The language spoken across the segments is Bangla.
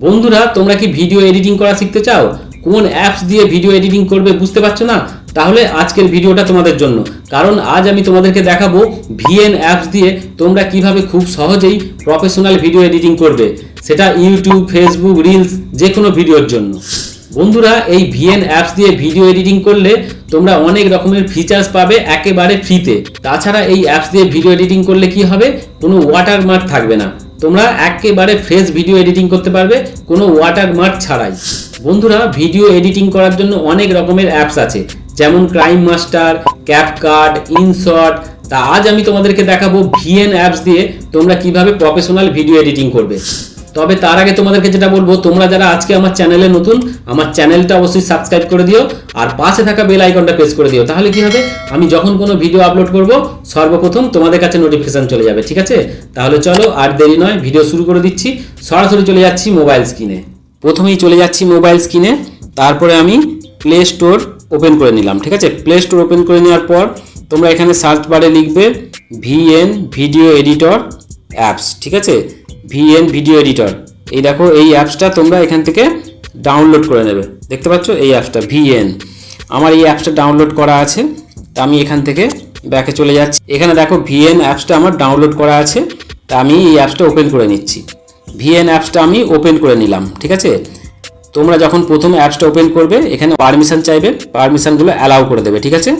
বন্ধুরা, তোমরা কি ভিডিও এডিটিং করা শিখতে চাও? কোন অ্যাপস দিয়ে ভিডিও এডিটিং করবে বুঝতে পারছ না? তাহলে আজকের ভিডিওটা তোমাদের জন্য। কারণ আজ আমি তোমাদেরকে দেখাবো ভিএন অ্যাপস দিয়ে তোমরা কীভাবে খুব সহজেই প্রফেশনাল ভিডিও এডিটিং করবে। সেটা ইউটিউব ফেসবুক রিলস যে কোনো ভিডিওর জন্য। বন্ধুরা, এই ভিএন অ্যাপস দিয়ে ভিডিও এডিটিং করলে তোমরা অনেক রকমের ফিচার্স পাবে একেবারে ফ্রিতে তাছাড়া এই অ্যাপস দিয়ে ভিডিও এডিটিং করলে কি হবে? কোনো ওয়াটারমার্ক থাকবে না। তোমরা একেবারে ফ্রেশ ভিডিও এডিটিং করতে পারবে, কোনো ওয়াটার ওয়াটারমার্ক ছাড়াই। বন্ধুরা ভিডিও এডিটিং করার জন্য অনেক রকমের অ্যাপস আছে, যেমন ক্রাইম মাস্টার ক্যাপকার্ড ইনশট তা আজ আমি তোমাদেরকে দেখাবো ভিএন অ্যাপস দিয়ে তোমরা কীভাবে প্রফেশনাল ভিডিও এডিটিং করবে। তবে তার আগে তোমাদেরকে যেটা বলব, তোমরা যারা আজকে আমার চ্যানেলে নতুন, আমার চ্যানেলটা অবশ্যই সাবস্ক্রাইব করে দিও আর পাশে থাকা বেল আইকনটা প্রেস করে দিও। তাহলে কি হবে? আমি যখন কোনো ভিডিও আপলোড করব, সর্বপ্রথম তোমাদের কাছে নোটিফিকেশন চলে যাবে, ঠিক আছে? তাহলে চলো আর দেরি নয়, ভিডিও শুরু করে দিচ্ছি। সরাসরি চলে যাচ্ছি মোবাইল স্ক্রিনে প্রথমেই চলে যাচ্ছি মোবাইল স্ক্রিনে তারপরে আমি প্লে স্টোর ওপেন করে নিলাম, ঠিক আছে? প্লে স্টোর ওপেন করে নেওয়ার পর তোমরা এখানে সার্চ বারে লিখবে ভিএন ভিডিও এডিটর অ্যাপস ঠিক আছে? ভিএন ভিডিও এডিটর এই দেখো, এই অ্যাপসটা তোমরা এখান থেকে ডাউনলোড করে নেবে। দেখতে পাচ্ছ? এই অ্যাপসটা ভিএন আমার এই অ্যাপসটা ডাউনলোড করা আছে। তা আমি এখান থেকে ব্যাকে চলে যাচ্ছি। এখানে দেখো ভিএন অ্যাপসটা আমার ডাউনলোড করা আছে। তা আমি এই অ্যাপসটা ওপেন করে নিচ্ছি। ভিএন অ্যাপসটা আমি ওপেন করে নিলাম, ঠিক আছে? তোমরা যখন প্রথম অ্যাপসটা ওপেন করবে, এখানে পারমিশন চাইবে। পারমিশনগুলো অ্যালাউ করে দেবে, ঠিক আছে?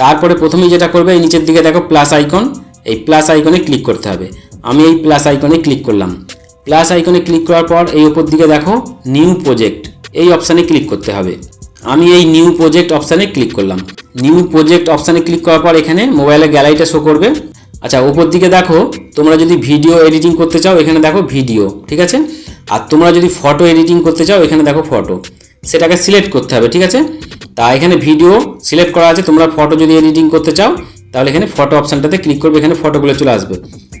তারপরে প্রথমেই যেটা করবে, এই নিচের দিকে দেখো প্লাস আইকন এই প্লাস আইকনে ক্লিক করতে হবে। আমি এই প্লাস আইকনে ক্লিক করলাম। প্লাস আইকনে ক্লিক করার পর এই উপর দিকে দেখো নিউ প্রজেক্ট এই অপশানে ক্লিক করতে হবে। আমি এই নিউ প্রজেক্ট অপশানে ক্লিক করলাম। নিউ প্রজেক্ট অপশানে ক্লিক করার পর এখানে মোবাইলে গ্যালারিটা শো করবে। আচ্ছা উপর দিকে দেখো, তোমরা যদি ভিডিও এডিটিং করতে চাও, এখানে দেখো ভিডিও ঠিক আছে? আর তোমরা যদি ফটো এডিটিং করতে চাও, এখানে দেখো ফটো সেটাকে সিলেক্ট করতে হবে, ঠিক আছে? তা এখানে ভিডিও সিলেক্ট করা আছে, তোমরা ফটো যদি এডিটিং করতে চাও তাহলে এখানে ফটো অপশানটাতে ক্লিক করবে, এখানে ফটোগুলো চলে আসবে।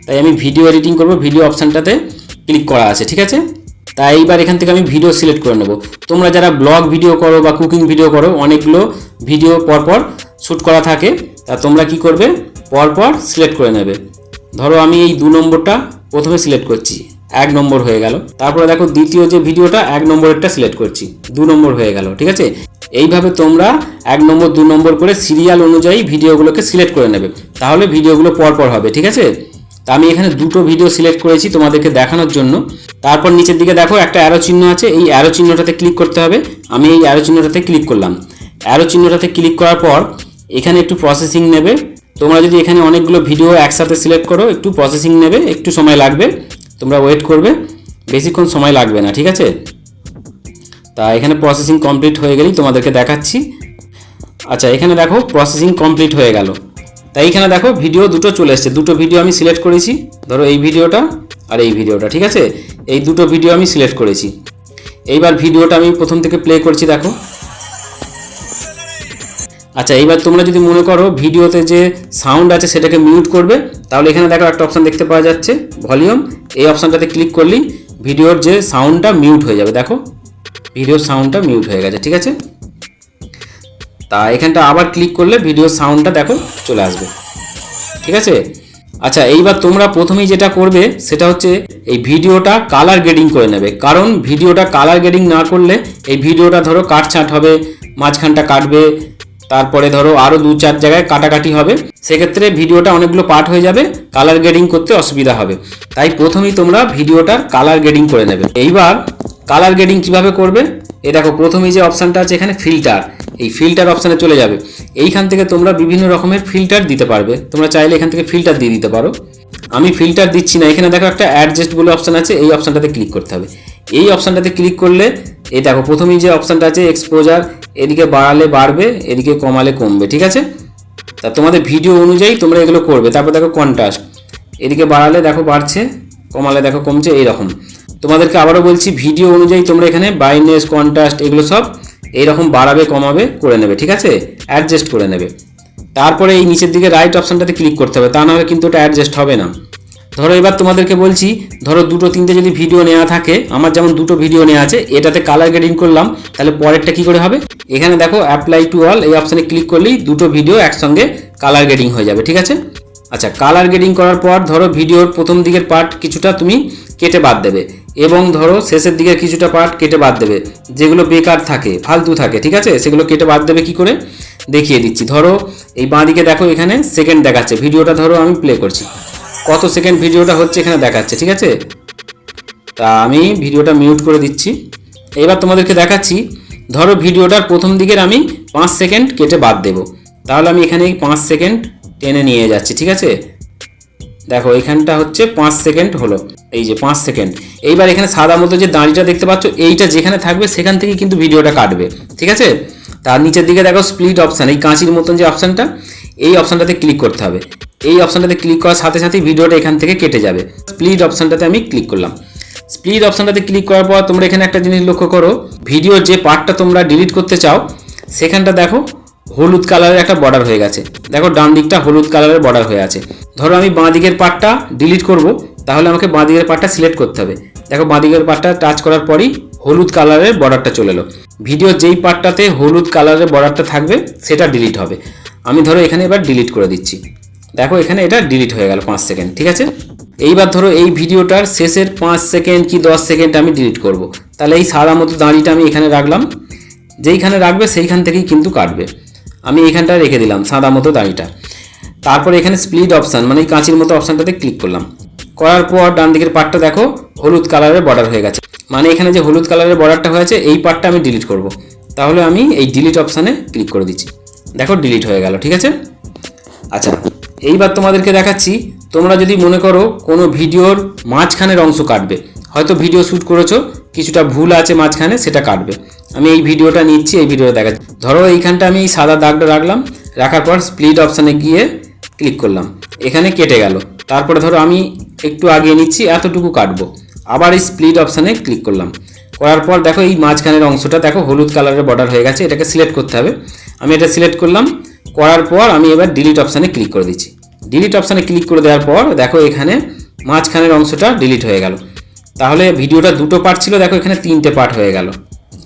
তাই আমি ভিডিও এডিটিং করব ভিডিও অপশানটাতে ক্লিক করা আছে, ঠিক আছে? তাই এইবার এখান থেকে আমি ভিডিও সিলেক্ট করে নেব। তোমরা যারা ব্লগ ভিডিও করো বা কুকিং ভিডিও করো, অনেকগুলো ভিডিও পরপর শ্যুট করা থাকে, তা তোমরা কি করবে? পরপর সিলেক্ট করে নেবে। ধরো আমি এই দু নম্বরটা প্রথমে সিলেক্ট করছি, এক নম্বর হয়ে গেল। তারপরে দেখো দ্বিতীয় যে ভিডিওটা এক নম্বরেরটা সিলেক্ট করছি, দু নম্বর হয়ে গেল, ঠিক আছে? এইভাবে তোমরা এক নম্বর, দু নম্বর করে সিরিয়াল অনুযায়ী ভিডিওগুলোকে সিলেক্ট করে নেবে। তাহলে ভিডিওগুলো পরপর হবে, ঠিক আছে? তা আমি এখানে দুটো ভিডিও সিলেক্ট করেছি তোমাদেরকে দেখানোর জন্য। তারপর নিচের দিকে দেখো একটা অ্যারো চিহ্ন আছে, এই অ্যারো চিহ্নটাতে ক্লিক করতে হবে। আমি এই অ্যারো চিহ্নটাতে ক্লিক করলাম। অ্যারো চিহ্নটাতে ক্লিক করার পর এখানে একটু প্রসেসিং নেবে। তোমরা যদি এখানে অনেকগুলো ভিডিও একসাথে সিলেক্ট করো, একটু প্রসেসিং নেবে, একটু সময় লাগবে। তোমরা ওয়েট করবে। বেশিক্ষণ সময় লাগবে না, ঠিক আছে? তা এখানে প্রসেসিং কমপ্লিট হয়ে গেলেই তোমাদেরকে দেখাচ্ছি। আচ্ছা এখানে দেখো প্রসেসিং কমপ্লিট হয়ে গেল। তাই এখানে দেখো ভিডিও দুটো চলে এসছে। দুটো ভিডিও আমি সিলেক্ট করেছি। ধরো এই ভিডিওটা আর এই ভিডিওটা ঠিক আছে? এই দুটো ভিডিও আমি সিলেক্ট করেছি। এইবার ভিডিওটা আমি প্রথম থেকে প্লে করছি, দেখো। আচ্ছা এইবার তোমরা যদি মনে করো ভিডিওতে যে সাউন্ড আছে সেটাকে মিউট করবে, তাহলে এখানে দেখো একটা অপশান দেখতে পাওয়া যাচ্ছে ভলিউম এই অপশানটাতে ক্লিক করলেই ভিডিওর যে সাউন্ডটা মিউট হয়ে যাবে, দেখো। ভিডিওর সাউন্ডটা মিউট হয়ে গেছে, ঠিক আছে? তা এখানটা আবার ক্লিক করলে ভিডিও সাউন্ডটা দেখো, চলে আসবে। ঠিক আছে? আচ্ছা এইবার তোমরা প্রথমেই যেটা করবে, সেটা হচ্ছে এই ভিডিওটা কালার গ্রেডিং করে নেবে। কারণ ভিডিওটা কালার গ্রেডিং না করলে এই ভিডিওটা ধরো কাটছাঁট হবে, মাঝখানটা কাটবে তারপরে ধরো আরও দু চার জায়গায় কাটাকাটি হবে। সেক্ষেত্রে ভিডিওটা অনেকগুলো পার্ট হয়ে যাবে কালার গ্রেডিং করতে অসুবিধা হবে। তাই প্রথমেই তোমরা ভিডিওটার কালার গ্রেডিং করে নেবে। এইবার কালার গ্রেডিং কীভাবে করবে? এ দেখো, প্রথমেই যে অপশানটা আছে এখানে ফিল্টার এই ফিল্টার অপশানে চলে যাবে। এইখান থেকে তোমরা বিভিন্ন রকমের ফিল্টার দিতে পারবে। তোমরা চাইলে এখান থেকে ফিল্টার দিয়ে দিতে পারো। আমি ফিল্টার দিচ্ছি না। এখানে দেখো একটা অ্যাডজাস্ট বলে অপশান আছে, এই অপশানটাতে ক্লিক করতে হবে। এই অপশানটাতে ক্লিক করলে এই দেখো, প্রথমেই যে অপশানটা আছে এক্সপোজার এদিকে বাড়ালে বাড়বে, এদিকে কমালে কমবে, ঠিক আছে? তা তোমাদের ভিডিও অনুযায়ী তোমরা এগুলো করবে। তারপর দেখো কন্ট্রাস্ট এদিকে বাড়ালে দেখো বাড়ছে, কমালে দেখো কমছে, এইরকম। তোমাদেরকে আবারও বলছি, ভিডিও অনুযায়ী তোমরা এখানে বাইনেস কন্ট্রাস্ট এগুলো সব এইরকম বাড়াবে, কমাবে, করে নেবে, ঠিক আছে? অ্যাডজাস্ট করে নেবে। তারপরে এই নিচের দিকে রাইট অপশানটাতে ক্লিক করতে হবে। তা নাহলে কিন্তু ওটা অ্যাডজাস্ট হবে না। ধরো এবার তোমাদেরকে বলছি, ধরো দুটো, তিনটে যদি ভিডিও নেওয়া থাকে, আমার যেমন দুটো ভিডিও নেওয়া আছে, এটাতে কালার গ্রেডিং করলাম, তাহলে পরেরটা কি করে হবে? এখানে দেখো অ্যাপ্লাই টু অল এই অপশানে ক্লিক করলেই দুটো ভিডিও একসঙ্গে কালার গ্রেডিং হয়ে যাবে, ঠিক আছে? আচ্ছা কালার গ্রেডিং করার পর ধরো ভিডিওর প্রথম দিকের পার্ট কিছুটা তুমি কেটে বাদ দেবে, এবং ধরো শেষের দিকের কিছুটা পার্ট কেটে বাদ দেবে, যেগুলো বেকার থাকে, ফালতু থাকে, ঠিক আছে? সেগুলো কেটে বাদ দেবে কি করে? দেখিয়ে দিচ্ছি, ধরো এই বাঁ দিকে দেখো এখানে সেকেন্ড দেখাচ্ছে ভিডিওটা ধরো আমি প্লে করছি। কত সেকেন্ড ভিডিওটা হচ্ছে এখানে দেখাচ্ছে, ঠিক আছে? তা আমি ভিডিওটা মিউট করে দিচ্ছি। এবার তোমাদেরকে দেখাচ্ছি, ধরো ভিডিওটার প্রথম দিকের আমি পাঁচ সেকেন্ড কেটে বাদ দেবো। তাহলে আমি এখানে পাঁচ সেকেন্ড টেনে নিয়ে যাচ্ছি, ঠিক আছে? দেখো, এখানটা হচ্ছে পাঁচ সেকেন্ড হলো, এই যে পাঁচ সেকেন্ড। এইবার এখানে সাদা মতো যে দাঁড়িটা দেখতে পাচ্ছ, এইটা যেখানে থাকবে সেখান থেকে কিন্তু ভিডিওটা কাটবে, ঠিক আছে? তার নিচের দিকে দেখো স্প্লিট অপশান এই কাঁচির মতন যে অপশানটা এই অপশানটাতে ক্লিক করতে হবে। এই অপশানটাতে ক্লিক করার সাথে সাথেই ভিডিওটা এখান থেকে কেটে যাবে। স্প্লিট অপশানটাতে আমি ক্লিক করলাম। স্প্লিট অপশানটাতে ক্লিক করার পর তোমরা এখানে একটা জিনিস লক্ষ্য করো। ভিডিওর যে পার্টটা তোমরা ডিলিট করতে চাও, সেখানটা দেখো হলুদ কালারের একটা বর্ডার হয়ে গেছে। দেখো ডান দিকটা হলুদ কালারের বর্ডার হয়ে আছে। ধরো আমি বাঁ দিকের পার্টটা ডিলিট করব, তাহলে আমাকে বাঁ দিকের পার্টটা সিলেক্ট করতে হবে। দেখো বাঁ দিকের পার্টটা টাচ করার পরই হলুদ কালারের বর্ডারটা চলে এলো। ভিডিও যেই পার্টটাতে হলুদ কালারের বর্ডারটা থাকবে, সেটা ডিলিট হবে। আমি ধরো এখানে এবার ডিলিট করে দিচ্ছি। দেখো এখানে এটা ডিলিট হয়ে গেল পাঁচ সেকেন্ড ঠিক আছে? এইবার ধরো এই ভিডিওটার শেষের পাঁচ সেকেন্ড কি দশ সেকেন্ড আমি ডিলিট করব। তাহলে এই সাদা মতো দাঁড়িটা আমি এখানে রাখলাম। যেইখানে রাখবে সেইখান থেকেই কিন্তু কাটবে। আমি এখানটা রেখে দিলাম সাদা মতো দাঁড়িটা। তারপরে এখানে স্প্লিট অপশান মানে এই কাঁচির মতো অপশানটাতে ক্লিক করলাম। করার পর ডান দিকের পার্টটা দেখো, হলুদ কালারের বর্ডার হয়ে গেছে। মানে এখানে যে হলুদ কালারের বর্ডারটা হয়েছে, এই পার্টটা আমি ডিলিট করব। তাহলে আমি এই ডিলিট অপশানে ক্লিক করে দিচ্ছি। দেখো ডিলিট হয়ে গেল, ঠিক আছে? আচ্ছা এইবার তোমাদেরকে দেখাচ্ছি, তোমরা যদি মনে করো কোনো ভিডিওর মাঝখানের অংশ কাটবে, হয়তো ভিডিও শ্যুট করেছ, কিছুটা ভুল আছে মাঝখানে, সেটা কাটবে। আমি এই ভিডিওটা নিচ্ছি, এই ভিডিওটা দেখাচ্ছি। ধরো এইখানটা আমি এই সাদা দাগটা রাখলাম, রাখার পর স্প্লিট অপশানে গিয়ে ক্লিক করলাম। এখানে কেটে গেল। তারপরে ধরো আমি একটু আগিয়ে নিচ্ছি, এতটুকু কাটবো। আবার এই স্প্লিট অপশানে ক্লিক করলাম। করার পর দেখো এই মাঝখানের অংশটা, দেখো হলুদ কালারের বর্ডার হয়ে গেছে, এটাকে সিলেক্ট করতে হবে। আমি এটা সিলেক্ট করলাম করার পর আমি এবার ডিলিট অপশানে ক্লিক করে দিচ্ছি। ডিলিট অপশানে ক্লিক করে দেওয়ার পর দেখো এখানে মাঝখানের অংশটা ডিলিট হয়ে গেল। তাহলে ভিডিওটা দুটো পার্ট ছিল, দেখো এখানে তিনটে পার্ট হয়ে গেল।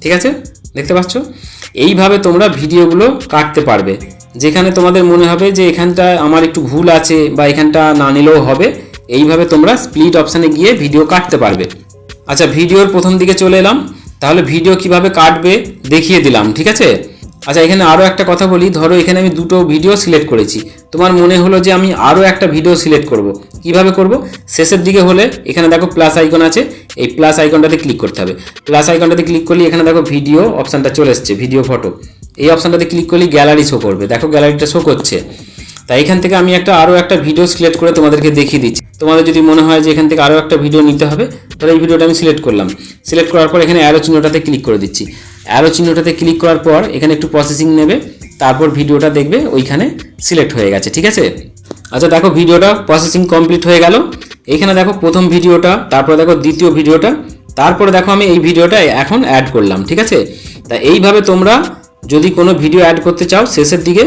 ঠিক আছে? দেখতে পাচ্ছ? এইভাবে তোমরা ভিডিওগুলো কাটতে পারবে। যেখানে তোমাদের মনে হবে যে এখানটা আমার একটু ভুল আছে বা এখানটা না নিলেও হবে, এইভাবে তোমরা স্প্লিট অপশানে গিয়ে ভিডিও কাটতে পারবে। আচ্ছা ভিডিওর প্রথম দিকে চলে এলাম। তাহলে ভিডিও কীভাবে কাটবে দেখিয়ে দিলাম, ঠিক আছে? আচ্ছা এখানে আরও একটা কথা বলি। ধরো, এখানে আমি দুটো ভিডিও সিলেক্ট করেছি। তোমার মনে হলো যে আমি আরও একটা ভিডিও সিলেক্ট করব। কীভাবে করব? শেষের দিকে হলে এখানে দেখো প্লাস আইকন আছে। এই প্লাস আইকনটাতে ক্লিক করতে হবে। প্লাস আইকনটাতে ক্লিক করলে এখানে দেখো ভিডিও অপশানটা চলে এসছে ভিডিও ফটো এই অপশানটাতে ক্লিক করলে গ্যালারি শো করবে। দেখো গ্যালারিটা শো করছে। তাই এখান থেকে আমি একটা আরও একটা ভিডিও সিলেক্ট করে তোমাদেরকে দেখিয়ে দিচ্ছি। তোমাদের যদি মনে হয় যে এখান থেকে আরও একটা ভিডিও নিতে হবে, তাহলে এই ভিডিওটা আমি সিলেক্ট করলাম। সিলেক্ট করার পর এখানে অ্যারো চিহ্নটাতে ক্লিক করে দিচ্ছি। অ্যারো চিহ্নটাতে ক্লিক করার পর এখানে একটু প্রসেসিং নেবে, তারপর ভিডিওটা দেখবে, ওইখানে সিলেক্ট হয়ে গেছে, ঠিক আছে? আচ্ছা দেখো ভিডিওটা প্রসেসিং কমপ্লিট হয়ে গেল। এখানে দেখো প্রথম ভিডিওটা, তারপরে দেখো দ্বিতীয় ভিডিওটা, তারপরে দেখো আমি এই ভিডিওটা এখন অ্যাড করলাম, ঠিক আছে? তা এইভাবে তোমরা যদি কোনো ভিডিও অ্যাড করতে চাও, শেষের দিকে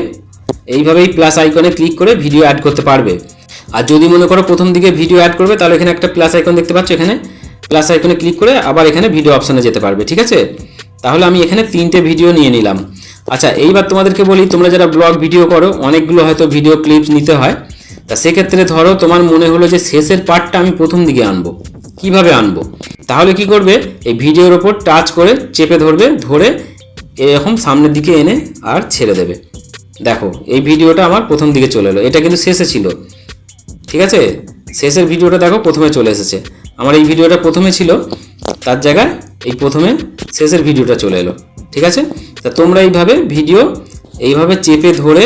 এইভাবেই প্লাস আইকনে ক্লিক করে ভিডিও অ্যাড করতে পারবে। আর যদি মনে করো প্রথম দিকে ভিডিও অ্যাড করবে, তাহলে এখানে একটা প্লাস আইকন দেখতে পাচ্ছ, এখানে প্লাস আইকনে ক্লিক করে আবার এখানে ভিডিও অপশানে যেতে পারবে, ঠিক আছে? তাহলে আমি এখানে তিনটে ভিডিও নিয়ে নিলাম। আচ্ছা এইবার তোমাদেরকে বলি, তোমরা যারা ব্লগ ভিডিও করো, অনেকগুলো হয়তো ভিডিও ক্লিপস নিতে হয়। তা সেক্ষেত্রে ধরো, তোমার মনে হলো যে শেষের পার্টটা আমি প্রথম দিকে আনব। কীভাবে আনব? তাহলে কি করবে? এই ভিডিওর ওপর টাচ করে চেপে ধরবে, ধরে এরকম সামনের দিকে এনে আর ছেড়ে দেবে। দেখো, এই ভিডিওটা আমার প্রথম দিকে চলে এলো। এটা কিন্তু শেষে ছিল। ঠিক আছে? শেষের ভিডিওটা দেখো, প্রথমে চলে এসেছে। আমার এই ভিডিওটা প্রথমে ছিল। তার জায়গায় এই প্রথমে শেষের ভিডিওটা চলে এলো, ঠিক আছে? তা তোমরা এইভাবে ভিডিও এইভাবে চেপে ধরে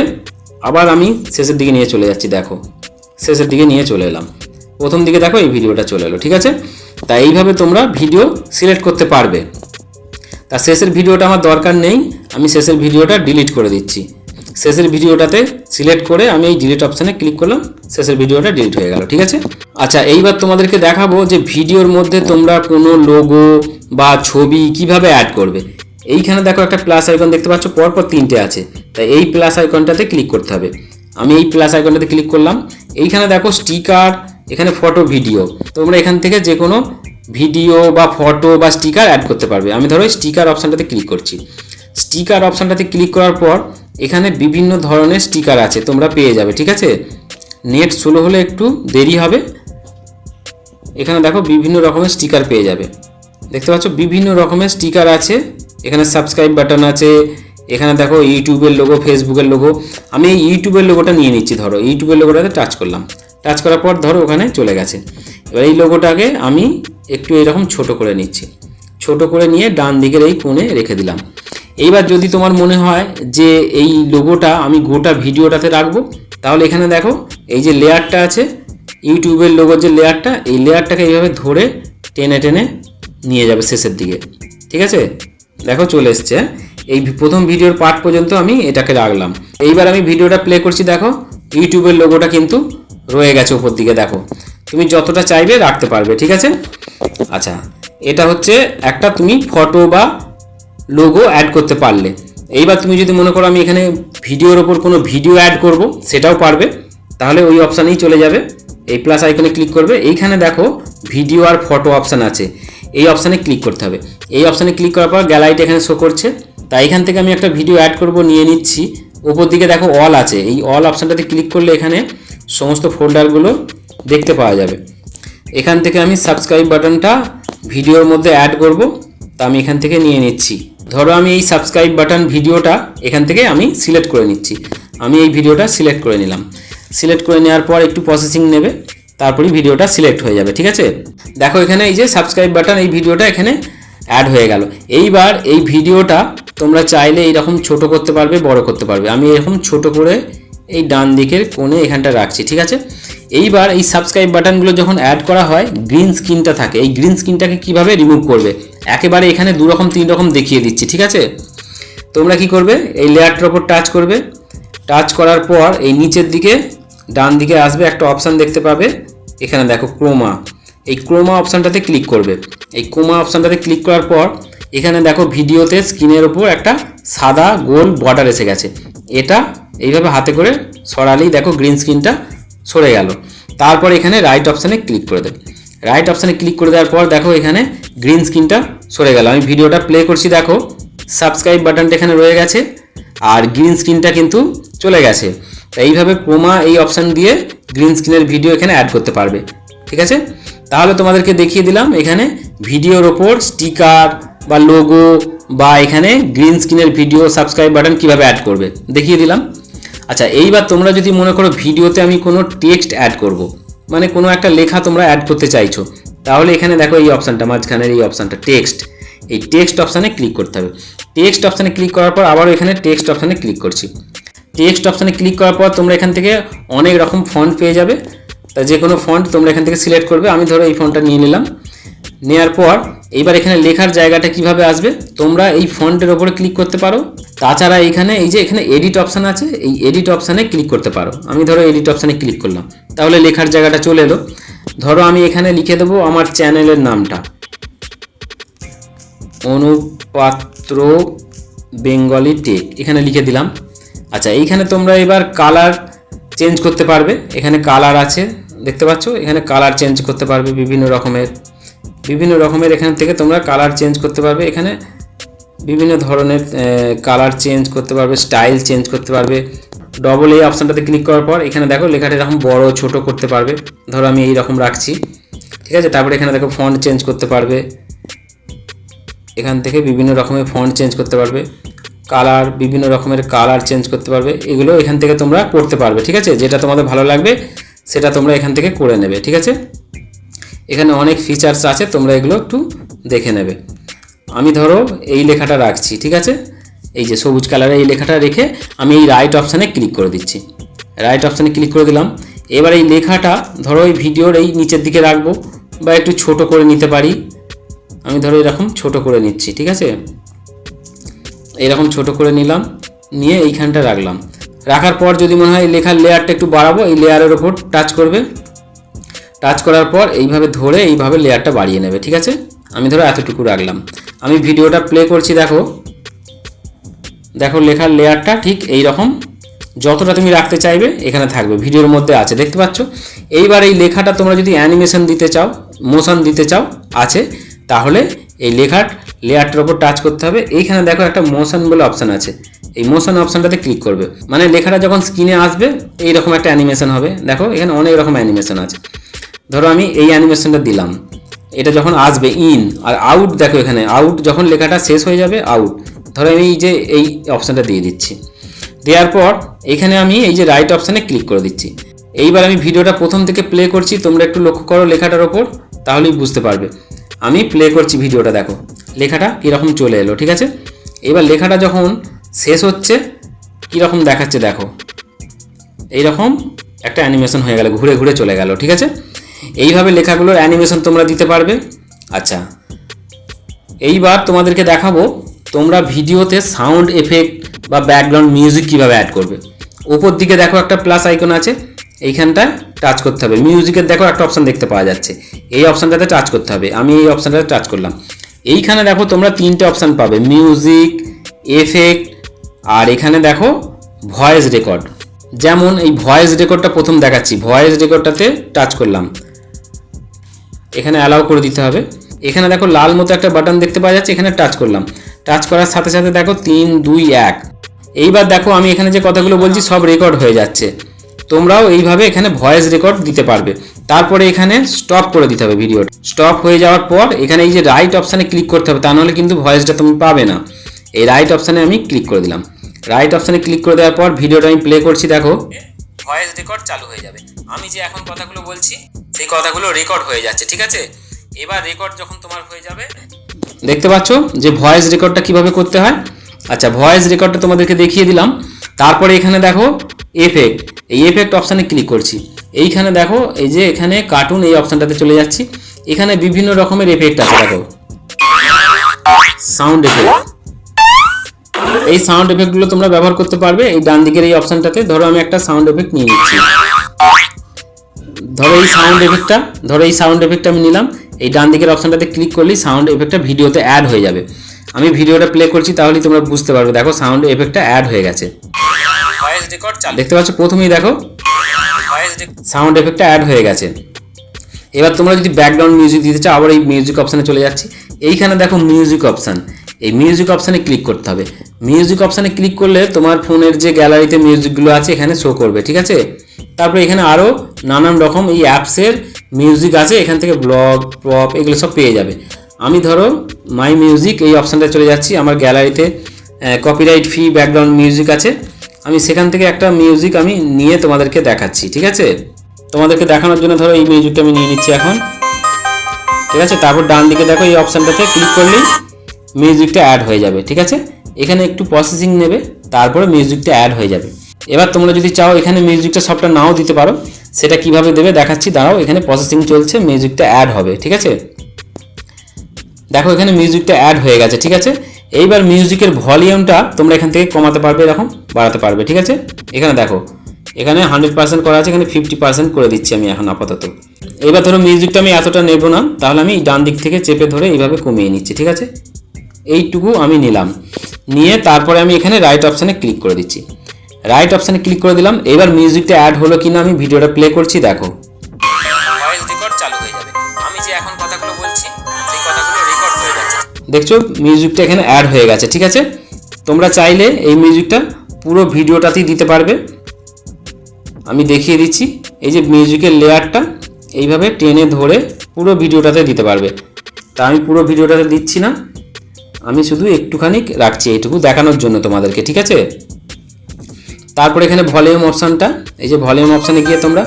আবার আমি শেষের দিকে নিয়ে চলে যাচ্ছি, দেখো। শেষের দিকে নিয়ে চলে এলাম। প্রথম দিকে দেখো এই ভিডিওটা চলে এলো, ঠিক আছে? তা এইভাবে তোমরা ভিডিও সিলেক্ট করতে পারবে। তা শেষের ভিডিওটা আমার দরকার নেই, আমি শেষের ভিডিওটা ডিলিট করে দিচ্ছি। শেষের ভিডিওটাতে সিলেক্ট করে আমি এই ডিলিট অপশানে ক্লিক করলাম, শেষের ভিডিওটা ডিলিট হয়ে গেল, ঠিক আছে? আচ্ছা এইবার তোমাদেরকে দেখাবো যে ভিডিওর মধ্যে তোমরা কোনো লোগো বা ছবি কীভাবে অ্যাড করবে। এইখানে দেখো একটা প্লাস আইকন দেখতে পাচ্ছ, পরপর তিনটে আছে। তাই এই প্লাস আইকনটাতে ক্লিক করতে হবে। আমি এই প্লাস আইকনটাতে ক্লিক করলাম। এইখানে দেখো স্টিকার এখানে ফটো ভিডিও তোমরা এখান থেকে যে কোনো ভিডিও বা ফটো বা স্টিকার অ্যাড করতে পারবে। আমি ধরো স্টিকার অপশানটাতে ক্লিক করছি। স্টিকার অপশানটাতে ক্লিক করার পর এখানে বিভিন্ন ধরনের স্টিকার আছে, তোমরা পেয়ে যাবে, ঠিক আছে? নেট স্লো হলে একটু দেরি হবে। এখানে দেখো বিভিন্ন রকমের স্টিকার পেয়ে যাবে। দেখতে পাচ্ছ? বিভিন্ন রকমের স্টিকার আছে। এখানে সাবস্ক্রাইব বাটন আছে। এখানে দেখো ইউটিউবের লোগো ফেসবুকের লোগো আমি এই ইউটিউবের লোগোটা নিয়ে নিচ্ছি, ধরো। ইউটিউবের লোগোটাতে টাচ করলাম। টাচ করার পর ধরো ওখানে চলে গেছে। এবার এই লোগোটাকে আমি একটু এরকম ছোট করে নিচ্ছি। ছোট করে নিয়ে ডান দিকের এই কোণে রেখে দিলাম। এইবার যদি তোমার মনে হয় যে এই লোগোটা আমি গোটা ভিডিওটাতে রাখব, তাহলে এখানে দেখো, এই যে লেয়ারটা আছে ইউটিউবের লোগোর যে লেয়ারটা এই লেয়ারটাকে এইভাবে ধরে টেনে টেনে নিয়ে যাবে শেষের দিকে। ঠিক আছে? দেখো চলে এসছে? এই প্রথম ভিডিওর পার্ট পর্যন্ত আমি এটাকে রাখলাম। এইবার আমি ভিডিওটা প্লে করছি, দেখো, ইউটিউবের লোগোটা কিন্তু রয়ে গেছে উপর দিকে, দেখো। তুমি যতটা চাইবে রাখতে পারবে, ঠিক আছে? আচ্ছা এটা হচ্ছে একটা তুমি ফটো বা লোগো অ্যাড করতে পারলে। এইবার তুমি যদি মনে করো আমি এখানে ভিডিওর ওপর কোনো ভিডিও অ্যাড করব, সেটাও পারবে। তাহলে ওই অপশানেই চলে যাবে। এই প্লাস আইকনে ক্লিক করবে। এইখানে দেখো ভিডিও আর ফটো অপশান আছে। এই অপশানে ক্লিক করতে হবে। এই অপশানে ক্লিক করার পর গ্যালারিটা এখানে শো করছে। তাই এখান থেকে আমি একটা ভিডিও অ্যাড করব, নিয়ে নিচ্ছি। ওপর দিকে দেখো অল আছে। এই অল অপশানটাতে ক্লিক করলে এখানে সমস্ত ফোল্ডারগুলো দেখতে পাওয়া যাবে। এখান থেকে আমি সাবস্ক্রাইব বাটনটা ভিডিওর মধ্যে অ্যাড করব। তা আমি এখান থেকে নিয়ে নিচ্ছি। ধরো আমি এই সাবস্ক্রাইব বাটন ভিডিওটা এখান থেকে আমি সিলেক্ট করে নিচ্ছি। আমি এই ভিডিওটা সিলেক্ট করে নিলাম। সিলেক্ট করে নেওয়ার পর একটু প্রসেসিং নেবে, তারপরেই ভিডিওটা সিলেক্ট হয়ে যাবে, ঠিক আছে? দেখো এখানে এই যে সাবস্ক্রাইব বাটন এই ভিডিওটা এখানে অ্যাড হয়ে গেল। এইবার এই ভিডিওটা তোমরা চাইলে এইরকম ছোট করতে পারবে, বড় করতে পারবে। আমি এরকম ছোট করে এই ডান দিকের কোণে এখানটা রাখছি, ঠিক আছে? এইবার এই সাবস্ক্রাইব বাটনগুলো যখন অ্যাড করা হয় গ্রিন স্ক্রিনটা থাকে। এই গ্রিন স্ক্রিনটাকে কীভাবে রিমুভ করবে? একেবারে এখানে দু রকম তিন রকম দেখিয়ে দিচ্ছি, ঠিক আছে? তোমরা কি করবে? এই লেয়ারটার ওপর টাচ করবে। টাচ করার পর এই নিচের দিকে ডান দিকে আসবে একটা অপশান দেখতে পাবে। এখানে দেখো ক্রোমা এই ক্রোমা অপশানটাতে ক্লিক করবে। এই ক্রোমা অপশানটাতে ক্লিক করার পর এখানে দেখো ভিডিওতে স্ক্রিনের ওপর একটা সাদা গোল বর্ডার এসে গেছে। এটা এইভাবে হাতে করে সরালেই দেখো গ্রিন স্ক্রিনটা সরে গেল। তারপর এখানে রাইট অপশানে ক্লিক করে দেবে। রাইট অপশানে ক্লিক করে দেওয়ার পর দেখো এখানে গ্রিন স্ক্রিনটা সরে গেল। আমি ভিডিওটা প্লে করছি, দেখো। সাবস্ক্রাইব বাটনটা এখানে রয়ে গেছে। আর গ্রিন স্ক্রিনটা কিন্তু চলে গেছে। তো এইভাবে ক্রোমা এই অপশান দিয়ে গ্রিন স্ক্রিনের ভিডিও এখানে অ্যাড করতে পারবে। ঠিক আছে? তাহলে তোমাদেরকে দেখিয়ে দিলাম এখানে ভিডিওর ওপর স্টিকার বা লোগো বা এখানে গ্রিন স্ক্রিনের ভিডিও সাবস্ক্রাইব বাটন কীভাবে অ্যাড করবে। দেখিয়ে দিলাম। আচ্ছা এইবার তোমরা যদি মনে করো ভিডিওতে আমি কোনো টেক্সট অ্যাড করব। মানে কোনো একটা লেখা তোমরা অ্যাড করতে চাইছো, তাহলে এখানে দেখো এই অপশানটা মাঝখানের এই অপশানটা টেক্সট এই টেক্সট অপশানে ক্লিক করতে হবে। টেক্সট অপশানে ক্লিক করার পর আবারও এখানে টেক্সট অপশানে ক্লিক করছি। টেক্সট অপশানে ক্লিক করার পর তোমরা এখান থেকে অনেক রকম ফন্ট পেয়ে যাবে। তা যে কোনো ফন্ট তোমরা এখান থেকে সিলেক্ট করবে। আমি ধরো এই ফন্টটা নিয়ে নিলাম। নেওয়ার পর এইবার এখানে লেখার জায়গাটা কীভাবে আসবে? তোমরা এই ফন্টের ওপরে ক্লিক করতে পারো। তাছাড়া এখানে এই যে এখানে এডিট অপশান আছে, এই এডিট অপশানে ক্লিক করতে পারো। আমি ধরো এডিট অপশানে ক্লিক করলাম। তাহলে লেখার জায়গাটা চলে এলো। ধরো আমি এখানে লিখে দেবো আমার চ্যানেলের নামটা। অনুপাত্র বেঙ্গলি টেক। এখানে লিখে দিলাম। আচ্ছা এইখানে তোমরা এবার কালার চেঞ্জ করতে পারবে। এখানে কালার আছে, দেখতে পাচ্ছ? এখানে কালার চেঞ্জ করতে পারবে বিভিন্ন রকমের। বিভিন্ন রকমের এখান থেকে তোমরা কালার চেঞ্জ করতে পারবে। এখানে বিভিন্ন ধরনের কালার চেঞ্জ করতে পারবে স্টাইল চেঞ্জ করতে পারবে। ডবল এই অপশানটাতে ক্লিক করার পর, এখানে দেখো লেখাটা এরকম বড়, ছোট করতে পারবে। ধরো আমি এই রকম রাখছি। ঠিক আছে? তারপরে এখানে দেখো ফন্ট চেঞ্জ করতে পারবে। এখান থেকে বিভিন্ন রকমের ফন্ট চেঞ্জ করতে পারবে। কালার বিভিন্ন রকমের কালার চেঞ্জ করতে পারবে। এগুলো এখান থেকে তোমরা করতে পারবে, ঠিক আছে? যেটা তোমাদের ভালো লাগবে, সেটা তোমরা এখান থেকে করে নেবে, ঠিক আছে? এখানে অনেক ফিচার্স আছে, তোমরা এগুলো একটু দেখে নেবে। আমি ধরো এই লেখাটা রাখছি, ঠিক আছে? এই যে সবুজ কালারের এই লেখাটা রেখে আমি এই রাইট অপশানে ক্লিক করে দিচ্ছি। রাইট অপশানে ক্লিক করে দিলাম। এবার এই লেখাটা ধরো এই ভিডিওর এই নিচের দিকে রাখব, বা একটু ছোট করে নিতে পারি। আমি ধরো এরকম ছোট করে নিচ্ছি, ঠিক আছে? এরকম ছোট করে নিলাম, নিয়ে এইখানটা রাখলাম। রাখার পর যদি মনে হয় লেখার লেয়ারটা একটু বাড়াবো, এই লেয়ারের ওপর টাচ করবে। টাচ করার পর এইভাবে ধরে এইভাবে লেয়ারটা বাড়িয়ে নেবে, ঠিক আছে? আমি ধরো এতটুকু রাখলাম। আমি ভিডিওটা প্লে করছি, দেখো। দেখো লেখার লেয়ারটা ঠিক এই রকম যতটা তুমি রাখতে চাইবে এখানে থাকবে, ভিডিওর মধ্যে আছে, দেখতে পাচ্ছ? এইবার এই লেখাটা তোমরা যদি অ্যানিমেশন দিতে চাও মোশন দিতে চাও, আছে, তাহলে এই লেখার লেয়ারটার ওপর টাচ করতে হবে। এইখানে দেখো একটা মোশন বলে অপশান আছে। এই মোশন অপশানটাতে ক্লিক করবে। মানে লেখাটা যখন স্ক্রিনে আসবে, এইরকম একটা অ্যানিমেশন হবে। দেখো, এখানে অনেক রকম অ্যানিমেশন আছে। ধরো আমি এই অ্যানিমেশনটা দিলাম। এটা যখন আসবে ইন আর আউট দেখো এখানে আউট যখন লেখাটা শেষ হয়ে যাবে আউট ধরো আমি এই যে এই অপশানটা দিয়ে দিচ্ছি। দেওয়ার পর, এখানে আমি এই যে রাইট অপশানে ক্লিক করে দিচ্ছি। এইবার আমি ভিডিওটা প্রথম থেকে প্লে করছি, তোমরা একটু লক্ষ্য করো লেখাটার ওপর, তাহলেই বুঝতে পারবে। আমি প্লে করছি ভিডিওটা, দেখো। লেখাটা কীরকম চলে এলো, ঠিক আছে? এবার লেখাটা যখন শেষ হচ্ছে, কীরকম দেখাচ্ছে দেখো। এইরকম একটা অ্যানিমেশন হয়ে গেল, ঘুরে ঘুরে চলে গেল, ঠিক আছে? এইভাবে লেখাগুলোর অ্যানিমেশন তোমরা দিতে পারবে। আচ্ছা এইবার তোমাদেরকে দেখাবো তোমরা ভিডিওতে সাউন্ড এফেক্ট বা ব্যাকগ্রাউন্ড মিউজিক কীভাবে অ্যাড করবে। ওপর দিকে দেখো একটা প্লাস আইকন আছে, এইখানটায় টাচ করতে হবে। মিউজিকের দেখো একটা অপশান দেখতে পাওয়া যাচ্ছে। এই অপশানটাতে টাচ করতে হবে। আমি এই অপশানটাতে টাচ করলাম। এইখানে দেখো তোমরা তিনটে অপশান পাবে মিউজিক এফেক্ট আর এখানে দেখো ভয়েস রেকর্ড যেমন এই ভয়েস রেকর্ডটা প্রথম দেখাচ্ছি ভয়েস রেকর্ডটাতে টাচ করলাম। এখানে অ্যালাউ করে দিতে হবে। এখানে দেখো লাল মতো একটা বাটন দেখতে পাওয়া যাচ্ছে, এখানে টাচ করলাম। টাচ করার সাথে সাথে দেখো তিন, দুই, এক। এইবার দেখো আমি এখানে যে কথাগুলো বলছি সব রেকর্ড হয়ে যাচ্ছে। তোমরাও এইভাবে এখানে ভয়েস রেকর্ড দিতে পারবে। তারপরে এখানে স্টপ করে দিতে হবে ভিডিওটা স্টপ হয়ে যাওয়ার পর এখানে এই যে রাইট অপশানে ক্লিক করতে হবে তা নাহলে কিন্তু ভয়েসটা তুমি পাবে না। এই রাইট অপশানে আমি ক্লিক করে দিলাম। রাইট অপশানে ক্লিক করে দেওয়ার পর ভিডিওটা আমি প্লে করছি দেখো। ভয়েস রেকর্ড চালু হয়ে যাবে। আমি যে এখন কথাগুলো বলছি সেই কথাগুলো রেকর্ড হয়ে যাচ্ছে ঠিক আছে? এবার রেকর্ড যখন তোমার হয়ে যাবে দেখতে পাচ্ছ যে ভয়েস রেকর্ডটা কীভাবে করতে হয়? আচ্ছা ভয়েস রেকর্ডটা তোমাদেরকে দেখিয়ে দিলাম। তারপরে এখানে দেখো এফেক্ট এই এফেক্ট অপশানে ক্লিক করছি। এইখানে দেখো, এই যে এখানে কার্টুন এই অপশানটাতে চলে যাচ্ছি। এখানে বিভিন্ন রকমের এফেক্ট আছে, দেখো। সাউন্ড এফেক্ট এই সাউন্ড এফেক্টগুলো তোমরা ব্যবহার করতে পারবে। এই ডান দিকের এই অপশানটাতে ধরো আমি একটা সাউন্ড এফেক্ট নিয়ে নিচ্ছি। ধরো এই সাউন্ড এফেক্টটা ধরো এই সাউন্ড এফেক্টটা আমি নিলাম। এই ডান দিকের অপশানটাতে ক্লিক করলেই সাউন্ড এফেক্টটা ভিডিওতে অ্যাড হয়ে যাবে। আমি ভিডিওটা প্লে করছি, তাহলেই তোমরা বুঝতে পারবে। দেখো সাউন্ড এফেক্টটা অ্যাড হয়ে গেছে। দেখতে পাচ্ছ প্রথমেই দেখো সাউন্ড এফেক্টটা অ্যাড হয়ে গেছে। এবার তোমরা যদি ব্যাকগ্রাউন্ড মিউজিক দিতে চাও আবার এই মিউজিক অপশানে চলে যাচ্ছি। এইখানে দেখো মিউজিক অপশান এই মিউজিক অপশানে ক্লিক করতে হবে। মিউজিক অপশানে ক্লিক করলে তোমার ফোনের যে গ্যালারিতে মিউজিকগুলো আছে এখানে শো করবে ঠিক আছে? তারপরে এখানে আরও নানান রকম এই অ্যাপসের মিউজিক আছে এখান থেকে ব্লগ প্রপ এগুলো সব পেয়ে যাবে। আমি ধরো মাই মিউজিক এই অপশানটা চলে যাচ্ছি আমার গ্যালারিতে কপিরাইট ফ্রি ব্যাকগ্রাউন্ড মিউজিক আছে। আমি সেখান থেকে একটা মিউজিক আমি নিয়ে তোমাদেরকে দেখাচ্ছি, ঠিক আছে? তোমাদেরকে দেখানোর জন্য ধরো এই মিউজিকটা আমি নিয়ে নিচ্ছি এখন। ঠিক আছে? তারপর ডান দিকে দেখো এই অপশানটাতে ক্লিক করলেই মিউজিকটা অ্যাড হয়ে যাবে, ঠিক আছে? এখানে একটু প্রসেসিং নেবে, তারপরে মিউজিকটা অ্যাড হয়ে যাবে। এবার তোমরা যদি চাও এখানে মিউজিকটা সবটা নাও দিতে পারো, সেটা কীভাবে দেবে দেখাচ্ছি, দাঁড়াও, এখানে প্রসেসিং চলছে মিউজিকটা অ্যাড হবে, ঠিক আছে? দেখো এখানে মিউজিকটা অ্যাড হয়ে গেছে, ঠিক আছে? এইবার মিউজিকের ভলিউমটা তোমরা এখান থেকে কমাতে পারবে এরকম বাড়াতে পারবে, ঠিক আছে? এখানে দেখো, এখানে হান্ড্রেড পার্সেন্ট করা আছে, এখানে ফিফটি পার্সেন্ট করে দিচ্ছি আমি এখন আপাতত। এবার ধরো মিউজিকটা আমি এতটা নেব না, তাহলে আমি ডান দিক থেকে চেপে ধরে এইভাবে কমিয়ে নিচ্ছি, ঠিক আছে? এইটুকু আমি নিলাম। নিয়ে তারপরে আমি এখানে রাইট অপশানে ক্লিক করে দিচ্ছি। রাইট অপশানে ক্লিক করে দিলাম এবার মিউজিকটা অ্যাড হলো কিনা আমি ভিডিওটা প্লে করছি, দেখো। দেখছ মিউজিকটা এখানে অ্যাড হয়ে গেছে, ঠিক আছে? তোমরা চাইলে এই মিউজিকটা পুরো ভিডিওটাতেই দিতে পারবে। আমি দেখিয়ে দিচ্ছি, এই যে মিউজিকের লেয়ারটা এইভাবে টেনে ধরে পুরো ভিডিওটাতে দিতে পারবে। তা আমি পুরো ভিডিওটাতে দিচ্ছি না, আমি শুধু একটুখানি রাখছি, এইটুকু দেখানোর জন্য তোমাদেরকে, ঠিক আছে? তারপর এখানে ভলিউম অপশানটা এই যে ভলিউম অপশানে গিয়ে তোমরা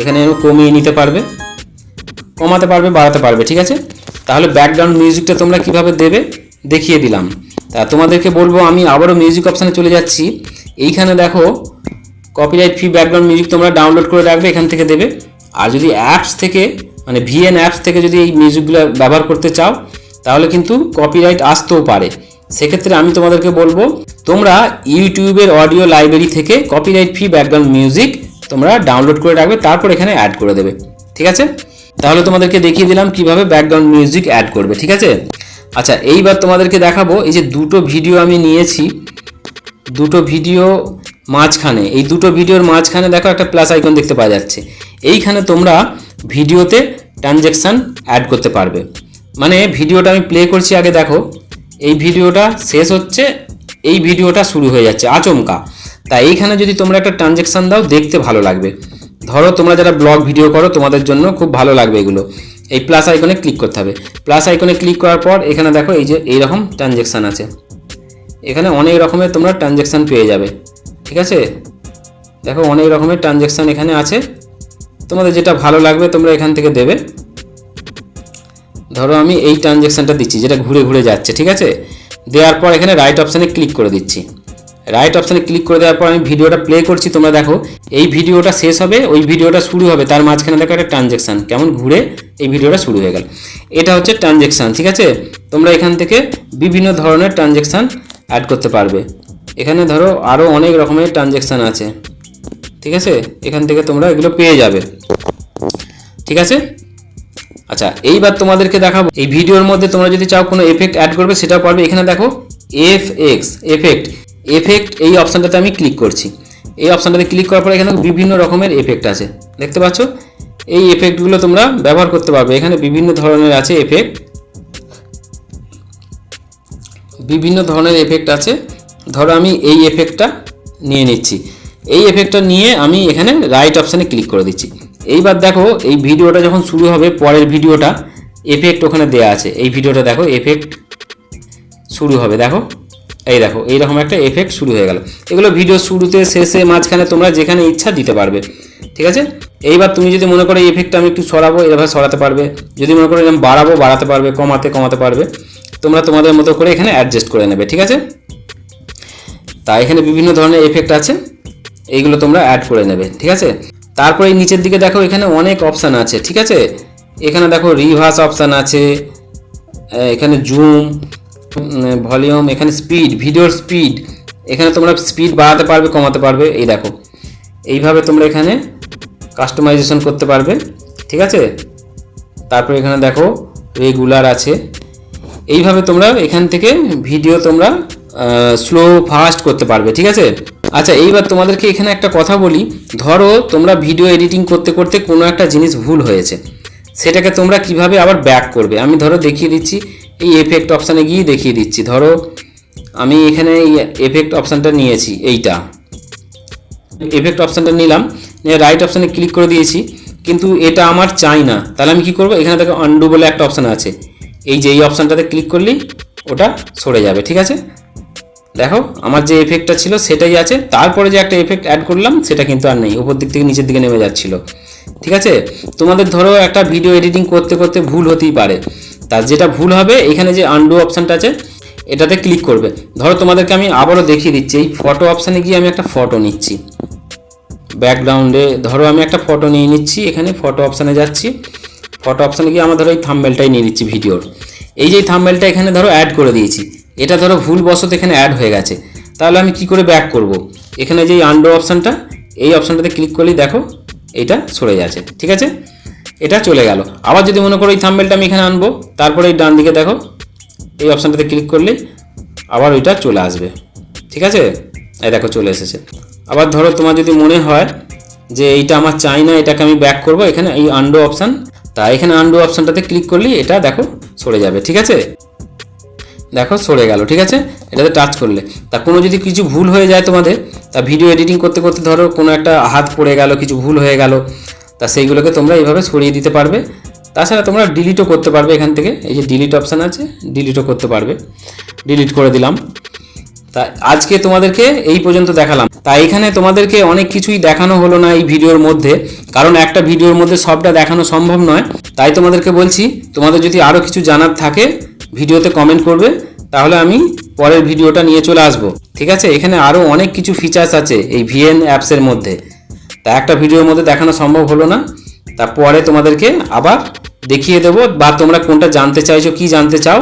এখানে কমিয়ে নিতে পারবে, কমাতে পারবে, বাড়াতে পারবে, ঠিক আছে? তাহলে ব্যাকগ্রাউন্ড মিউজিকটা তোমরা কীভাবে দেবে? দেখিয়ে দিলাম। তা তোমাদেরকে বলব, আমি আবারও মিউজিক অপশানে চলে যাচ্ছি। এইখানে দেখো কপিরাইট ফ্রি ব্যাকগ্রাউন্ড মিউজিক তোমরা ডাউনলোড করে রাখবে, এখান থেকে দেবে। আর যদি অ্যাপস থেকে মানে ভিএন অ্যাপস থেকে যদি এই মিউজিকগুলো ব্যবহার করতে চাও, তাহলে কিন্তু কপিরাইট আসতেও পারে। সেক্ষেত্রে আমি তোমাদেরকে বলব, তোমরা ইউটিউবের অডিও লাইব্রেরি থেকে কপিরাইট ফ্রি ব্যাকগ্রাউন্ড মিউজিক তোমরা ডাউনলোড করে রাখবে, তারপর এখানে অ্যাড করে দেবে। ঠিক আছে? তাহলে তোমাদেরকে দেখিয়ে দিলাম কীভাবে ব্যাকগ্রাউন্ড মিউজিক অ্যাড করবে, ঠিক আছে? আচ্ছা এইবার তোমাদেরকে দেখাবো, এই যে দুটো ভিডিও আমি নিয়েছি, দুটো ভিডিও মাঝখানে, এই দুটো ভিডিওর মাঝখানে দেখো একটা প্লাস আইকন দেখতে পাওয়া যাচ্ছে। এইখানে তোমরা ভিডিওতে ট্রানজ্যাকশান অ্যাড করতে পারবে। মানে ভিডিওটা আমি প্লে করছি আগে দেখো, এই ভিডিওটা শেষ হচ্ছে, এই ভিডিওটা শুরু হয়ে যাচ্ছে, আচমকা। তা এইখানে যদি তোমরা একটা ট্রানজ্যাকশান দাও, দেখতে ভালো লাগবে। ধরো তোমরা যারা ব্লগ ভিডিও করো, তোমাদের জন্য খুব ভালো লাগবে এগুলো। এই প্লাস আইকনে ক্লিক করতে হবে। প্লাস আইকনে ক্লিক করার পর এখানে দেখো এই যে এইরকম ট্রানজ্যাকশান আছে। এখানে অনেক রকমের তোমরা ট্রানজ্যাকশান পেয়ে যাবে। ঠিক আছে? দেখো অনেক রকমের ট্রানজ্যাকশান এখানে আছে। তোমাদের যেটা ভালো লাগবে তোমরা এখান থেকে দেবে। ধরো আমি এই ট্রানজ্যাকশানটা দিচ্ছি, যেটা ঘুরে ঘুরে যাচ্ছে, ঠিক আছে? দেওয়ার পর এখানে রাইট অপশানে ক্লিক করে দিচ্ছি। রাইট অপশানে ক্লিক করে দেওয়ার পর আমি ভিডিওটা প্লে করছি, তোমরা দেখো। এই ভিডিওটা শেষ হবে, ওই ভিডিওটা শুরু হবে, তার মাঝখানে দেখো একটা ট্রানজ্যাকশান কেমন ঘুরে এই ভিডিওটা শুরু হয়ে গেল। এটা হচ্ছে ট্রানজ্যাকশান ঠিক আছে? তোমরা এখান থেকে বিভিন্ন ধরনের ট্রানজ্যাকশান অ্যাড করতে পারবে। এখানে ধরো আরও অনেক রকমের ট্রানজ্যাকশান আছে, ঠিক আছে? এখান থেকে তোমরা এগুলো পেয়ে যাবে, ঠিক আছে? আচ্ছা এইবার তোমাদেরকে দেখাবো। এই ভিডিওর মধ্যে তোমরা যদি চাও কোনো এফেক্ট অ্যাড করবে, সেটাও পারবে। এখানে দেখো এফ এক্স এফেক্ট এফেক্ট এই অপশানটাতে আমি ক্লিক করছি। এই অপশানটাতে ক্লিক করার পরে এখানে বিভিন্ন রকমের এফেক্ট আছে। দেখতে পাচ্ছ? এই এফেক্টগুলো তোমরা ব্যবহার করতে পারবে। এখানে বিভিন্ন ধরনের আছে এফেক্ট বিভিন্ন ধরনের এফেক্ট আছে। ধরো আমি এই এফেক্টটা নিয়ে নিচ্ছি। এই এফেক্টটা নিয়ে আমি এখানে রাইট অপশানে ক্লিক করে দিচ্ছি। এইবার দেখো, এই ভিডিওটা যখন শুরু হবে, পরের ভিডিওটা এফেক্ট ওখানে দেয়া আছে। এই ভিডিওটা দেখো এফেক্ট শুরু হবে। দেখো। এই দেখো এইরকম একটা এফেক্ট শুরু হয়ে গেল। এগুলো ভিডিও শুরুতে, শেষে, মাঝখানে তোমরা যেখানে ইচ্ছা দিতে পারবে, ঠিক আছে? এইবার তুমি যদি মনে করো এফেক্টটা আমি একটু সরাবো, এভাবে সরাতে পারবে। যদি মনে করো এরকম বাড়াবো, বাড়াতে পারবে, কমাতে কমাতে পারবে। তোমরা তোমাদের মতো করে এখানে অ্যাডজাস্ট করে নেবে, ঠিক আছে? তা এখানে বিভিন্ন ধরনের এফেক্ট আছে, এইগুলো তোমরা অ্যাড করে নেবে, ঠিক আছে? তারপরে এই নিচের দিকে দেখো, এখানে অনেক অপশান আছে, ঠিক আছে? এখানে দেখো রিভার্স অপশান আছে এখানে জুম ভলিউম, এখানে স্পিড, ভিডিওর স্পিড। এখানে তোমরা স্পিড বাড়াতে পারবে, কমাতে পারবে, এই দেখো। এইভাবে তোমরা এখানে কাস্টমাইজেশন করতে পারবে, ঠিক আছে? তারপরে এখানে দেখো রেগুলার আছে। এইভাবে তোমরা এখান থেকে ভিডিও তোমরা স্লো ফাস্ট করতে পারবে, ঠিক আছে? আচ্ছা এইবার তোমাদেরকে এখানে একটা কথা বলি। ধরো, তোমরা ভিডিও এডিটিং করতে করতে কোনো একটা জিনিস ভুল হয়েছে। সেটাকে তোমরা কীভাবে আবার ব্যাক করবে? আমি ধরো দেখিয়ে দিচ্ছি। এই এফেক্ট অপশানে গিয়ে দেখিয়ে দিচ্ছি। ধরো, আমি এখানে এই এফেক্ট অপশানটা নিয়েছি, এইটা। এফেক্ট অপশানটা নিলাম রাইট অপশানে ক্লিক করে দিয়েছি, কিন্তু এটা আমার চাই না। তাহলে আমি কি করব? এখানে দেখো আন্ডু বলে একটা অপশান আছে। এই যে এই অপশানটাতে ক্লিক করলেই ওটা সরে যাবে, ঠিক আছে? দেখো, আমার যে এফেক্টটা ছিল সেটাই আছে। তারপরে যে একটা এফেক্ট অ্যাড করলাম, সেটা কিন্তু আর নেই। উপর দিক থেকে নিচের দিকে নেমে যাচ্ছিল। ঠিক আছে? তোমাদের ধরো একটা ভিডিও এডিটিং করতে করতে ভুল হতেই পারে। তার যেটা ভুল হবে, এখানে যে আন্ডু অপশানটা আছে, এটাতে ক্লিক করবে। ধরো তোমাদেরকে আমি আবারও দেখিয়ে দিচ্ছি, এই ফটো অপশানে গিয়ে আমি একটা ফটো নিচ্ছি। ব্যাকগ্রাউন্ডে ধরো আমি একটা ফটো নিয়ে নিচ্ছি, এখানে ফটো অপশানে যাচ্ছি। ফটো অপশানে গিয়ে আমার ধরো এই থাম্বেলটাই নিয়ে নিচ্ছি ভিডিওর এই যে থাম্বেলটা এখানে ধরো অ্যাড করে দিয়েছি, এটা ধরো ভুলবশত এখানে অ্যাড হয়ে গেছে। তাহলে আমি কি করে ব্যাক করব? এখানে যে আন্ডো অপশানটা এই অপশানটাতে ক্লিক করলেই দেখো, এটা সরে যাচ্ছে, ঠিক আছে? এটা চলে গেল। আবার যদি মনে করো এই থাম্বেলটা আমি এখানে আনব, তারপরে এই ডান দিকে দেখো, এই অপশানটাতে ক্লিক করলেই আবার ওইটা চলে আসবে। ঠিক আছে? এই দেখো চলে এসেছে। আবার ধরো তোমার যদি মনে হয় যে এইটা আমার চাই না, এটাকে আমি ব্যাক করব, এখানে এই আন্ডো অপশান তা এখানে আন্ডো অপশানটাতে ক্লিক করলেই এটা দেখো সরে যাবে। ঠিক আছে? দেখো সরে গেল, ঠিক আছে? এটাতে টাচ করলে। তা কোনো যদি কিছু ভুল হয়ে যায় তোমাদের, তা ভিডিও এডিটিং করতে করতে ধরো কোনো একটা হাত পড়ে গেল, কিছু ভুল হয়ে গেল তা সেইগুলোকে তোমরা এইভাবে সরিয়ে দিতে পারবে। তাছাড়া তোমরা ডিলিটও করতে পারবে এখান থেকে। এই যে ডিলিট অপশান আছে ডিলিটও করতে পারবে। ডিলিট করে দিলাম। তা আজকে তোমাদেরকে এই পর্যন্ত দেখালাম। তা এখানে তোমাদেরকে অনেক কিছুই দেখানো হলো না এই ভিডিওর মধ্যে। কারণ একটা ভিডিওর মধ্যে সবটা দেখানো সম্ভব নয়। তাই তোমাদেরকে বলছি, তোমাদের যদি আরও কিছু জানার থাকে, ভিডিওতে কমেন্ট করবে। তাহলে আমি পরের ভিডিওটা নিয়ে চলে আসব। ঠিক আছে? এখানে আরও অনেক কিছু ফিচার্স আছে এই ভিএন অ্যাপসের মধ্যে। তা একটা ভিডিওর মধ্যে দেখানো সম্ভব হলো না। তারপরে তোমাদেরকে আবার দেখিয়ে দেবো বা তোমরা কোনটা জানতে চাইছো, কি জানতে চাও,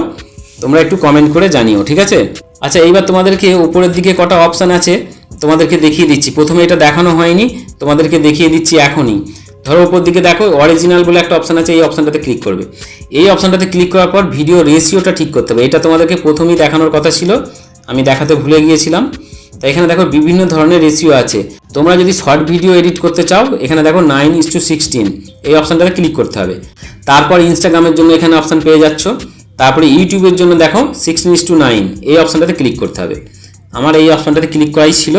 তোমরা একটু কমেন্ট করে জানিও, ঠিক আছে? আচ্ছা এইবার তোমাদেরকে উপরের দিকে কটা অপশান আছে, তোমাদেরকে দেখিয়ে দিচ্ছি। প্রথমে এটা দেখানো হয়নি, তোমাদেরকে দেখিয়ে দিচ্ছি এখনই। ধরো উপর দিকে দেখো অরিজিনাল বলে একটা অপশান আছে, এই অপশানটাতে ক্লিক করবে। এই অপশানটাতে ক্লিক করার পর ভিডিও রেশিওটা ঠিক করতে হবে। এটা তোমাদেরকে প্রথমেই দেখানোর কথা ছিল, আমি দেখাতে ভুলে গিয়েছিলাম। তাই এখানে দেখো বিভিন্ন ধরনের রেশিও আছে। তোমরা যদি শর্ট ভিডিও এডিট করতে চাও, এখানে দেখো নাইন ইস টু সিক্সটিন এই অপশানটাতে ক্লিক করতে হবে। তারপর ইনস্টাগ্রামের জন্য এখানে অপশান পেয়ে যাচ্ছ। তারপরে ইউটিউবের জন্য দেখো সিক্সটিন ইস টু নাইন এই অপশানটাতে ক্লিক করতে হবে। আমার এই অপশানটাতে ক্লিক করাই ছিল।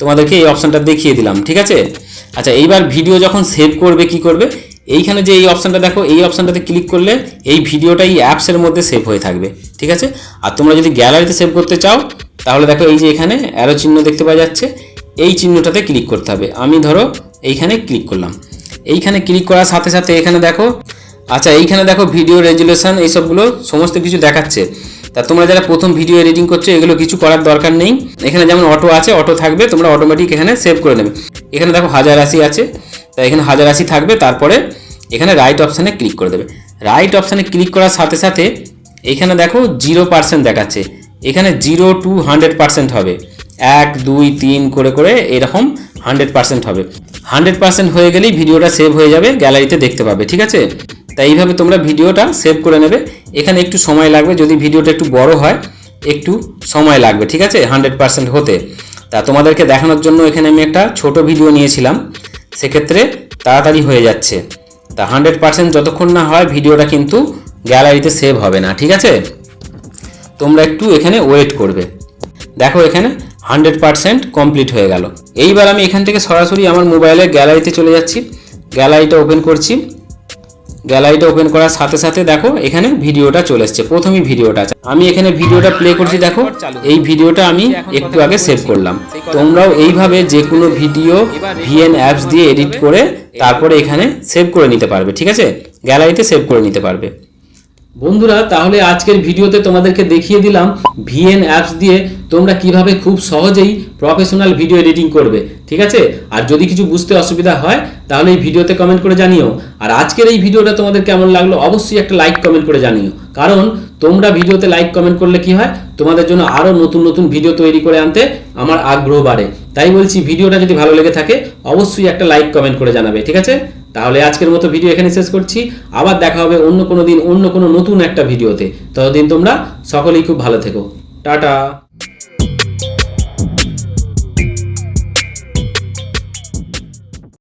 তোমাদেরকে এই অপশানটা দেখিয়ে দিলাম, ঠিক আছে? আচ্ছা এইবার ভিডিও যখন সেভ করবে, কি করবে? এইখানে যে এই অপশানটা দেখো, এই অপশানটাতে ক্লিক করলে এই ভিডিওটা এই অ্যাপসের মধ্যে সেভ হয়ে থাকবে, ঠিক আছে? আর তোমরা যদি গ্যালারিতে সেভ করতে চাও, তাহলে দেখো এই যে এখানে অ্যারো চিহ্ন দেখতে পাওয়া যাচ্ছে, এই চিহ্নটাতে ক্লিক করতে হবে। আমি ধরো এইখানে ক্লিক করলাম। এইখানে ক্লিক করার সাথে সাথে এখানে দেখো আচ্ছা এইখানে দেখো ভিডিও রেজুলেশন এইসবগুলো সমস্ত কিছু দেখাচ্ছে। তা তোমরা যারা প্রথম ভিডিও এডিটিং করছ, এগুলো কিছু করার দরকার নেই। এখানে যেমন অটো আছে অটো থাকবে, তোমরা অটোমেটিক এখানে সেভ করে নেবে। এখানে দেখো হাজার আশি আছে। তা এখানে হাজার আশি থাকবে, তারপরে এখানে রাইট অপশানে ক্লিক করে দেবে। রাইট অপশানে ক্লিক করার সাথে সাথে এখানে দেখো জিরো পার্সেন্ট দেখাচ্ছে। এখানে জিরো টু হান্ড্রেড পার্সেন্ট হবে। এক, দুই, তিন করে করে এরকম হান্ড্রেড পার্সেন্ট হবে। হান্ড্রেড পার্সেন্ট হয়ে গেলেই ভিডিওটা সেভ হয়ে যাবে গ্যালারিতে দেখতে পাবে, ঠিক আছে? তাই এইভাবে তোমরা ভিডিওটা সেভ করে নেবে। এখানে একটু সময় লাগবে, যদি ভিডিওটা একটু বড় হয়, একটু সময় লাগবে, ঠিক আছে? হান্ড্রেড পার্সেন্ট হতে। তা তোমাদেরকে দেখানোর জন্য এখানে আমি একটা ছোট ভিডিও নিয়েছিলাম। সেক্ষেত্রে তাড়াতাড়ি হয়ে যাচ্ছে। তা হান্ড্রেড পার্সেন্ট যতক্ষণ না হয় ভিডিওটা কিন্তু গ্যালারিতে সেভ হবে না, ঠিক আছে? তোমরা একটু এখানে ওয়েট করবে। দেখো এখানে হান্ড্রেড পার্সেন্ট কমপ্লিট হয়ে গেল। এইবার আমি এখান থেকে সরাসরি আমার মোবাইলের গ্যালারিতে চলে যাচ্ছি। গ্যালারিটা ওপেন করছি। গ্যালারিটা ওপেন করার সাথে সাথে দেখো এখানে ভিডিওটা চলে এসছে। প্রথমেই ভিডিওটা আমি এখানে ভিডিওটা প্লে করছি, দেখো। এই ভিডিওটা আমি একটু আগে সেভ করলাম। তোমরাও এইভাবে যে কোনো ভিডিও ভিএন অ্যাপস দিয়ে এডিট করে তারপরে এখানে সেভ করে নিতে পারবে, ঠিক আছে? গ্যালারিতে সেভ করে নিতে পারবে। বন্ধুরা, তাহলে আজকের ভিডিওতে তোমাদেরকে দেখিয়ে দিলাম ভিএন অ্যাপস দিয়ে তোমরা কীভাবে খুব সহজেই প্রফেশনাল ভিডিও এডিটিং করবে, ঠিক আছে? আর যদি কিছু বুঝতে অসুবিধা হয়, তাহলে এই ভিডিওতে কমেন্ট করে জানিও। আর আজকের এই ভিডিওটা তোমাদের কেমন লাগল, অবশ্যই একটা লাইক কমেন্ট করে জানিও। কারণ তোমরা ভিডিওতে লাইক কমেন্ট করলে কি হয়? তোমাদের জন্য আরও নতুন নতুন ভিডিও তৈরি করে আনতে আমার আগ্রহ বাড়ে। তাই বলছি, ভিডিওটা যদি ভালো লেগে থাকে, অবশ্যই একটা লাইক কমেন্ট করে জানাবে, ঠিক আছে? তাহলে আজকের মতো ভিডিও এখানে শেষ করছি। আবার দেখা হবে অন্য কোনো দিন অন্য কোনো নতুন একটা ভিডিওতে। ততদিন তোমরা সকলেই খুব ভালো থেকো। টাটা।